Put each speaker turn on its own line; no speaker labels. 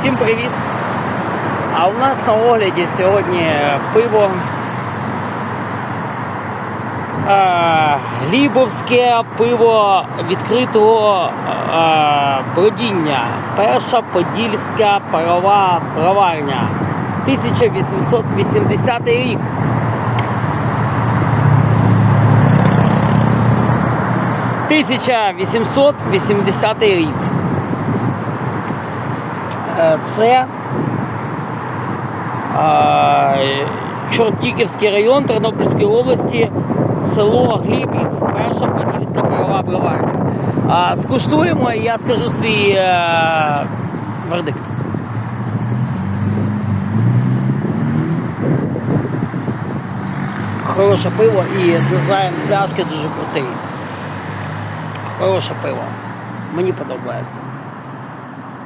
Всім привіт! А у нас на огляді сьогодні пиво е, Глібовське пиво відкритого е, бродіння. Перша подільська парова броварня. 1880 рік. Тисяча 880 рік. Е, Це Чортіківський район Тернопільської області, село Глібів, перша подільська парова броварня. Скуштуємо і я скажу свій е, вердикт. Хороше пиво і дизайн пляшки дуже крутий. Хороше пиво. Мені подобається.